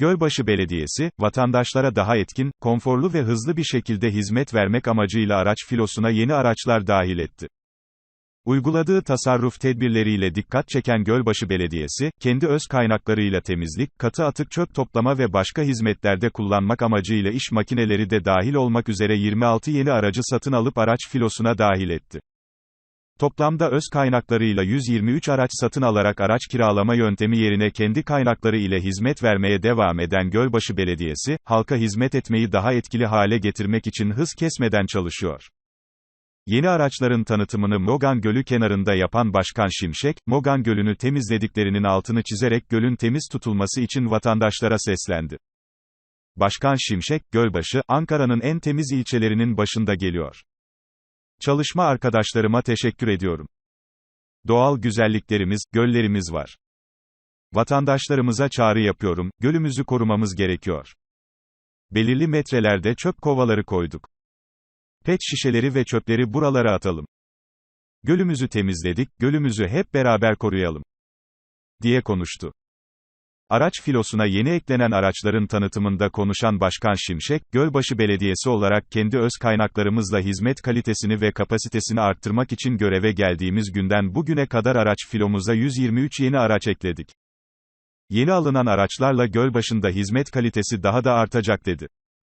Gölbaşı Belediyesi, vatandaşlara daha etkin, konforlu ve hızlı bir şekilde hizmet vermek amacıyla araç filosuna yeni araçlar dahil etti. Uyguladığı tasarruf tedbirleriyle dikkat çeken Gölbaşı Belediyesi, kendi öz kaynaklarıyla temizlik, katı atık çöp toplama ve başka hizmetlerde kullanmak amacıyla iş makineleri de dahil olmak üzere 26 yeni aracı satın alıp araç filosuna dahil etti. Toplamda öz kaynaklarıyla 123 araç satın alarak araç kiralama yöntemi yerine kendi kaynakları ile hizmet vermeye devam eden Gölbaşı Belediyesi, halka hizmet etmeyi daha etkili hale getirmek için hız kesmeden çalışıyor. Yeni araçların tanıtımını Mogan Gölü kenarında yapan Başkan Şimşek, Mogan Gölü'nü temizlediklerinin altını çizerek gölün temiz tutulması için vatandaşlara seslendi. Başkan Şimşek, Gölbaşı, Ankara'nın en temiz ilçelerinin başında geliyor. Çalışma arkadaşlarıma teşekkür ediyorum. Doğal güzelliklerimiz, göllerimiz var. Vatandaşlarımıza çağrı yapıyorum, gölümüzü korumamız gerekiyor. Belirli metrelerde çöp kovaları koyduk. Pet şişeleri ve çöpleri buralara atalım. Gölümüzü temizledik, gölümüzü hep beraber koruyalım. diye konuştu. Araç filosuna yeni eklenen araçların tanıtımında konuşan Başkan Şimşek, Gölbaşı Belediyesi olarak kendi öz kaynaklarımızla hizmet kalitesini ve kapasitesini arttırmak için göreve geldiğimiz günden bugüne kadar araç filomuza 123 yeni araç ekledik. Yeni alınan araçlarla Gölbaşı'nda hizmet kalitesi daha da artacak dedi.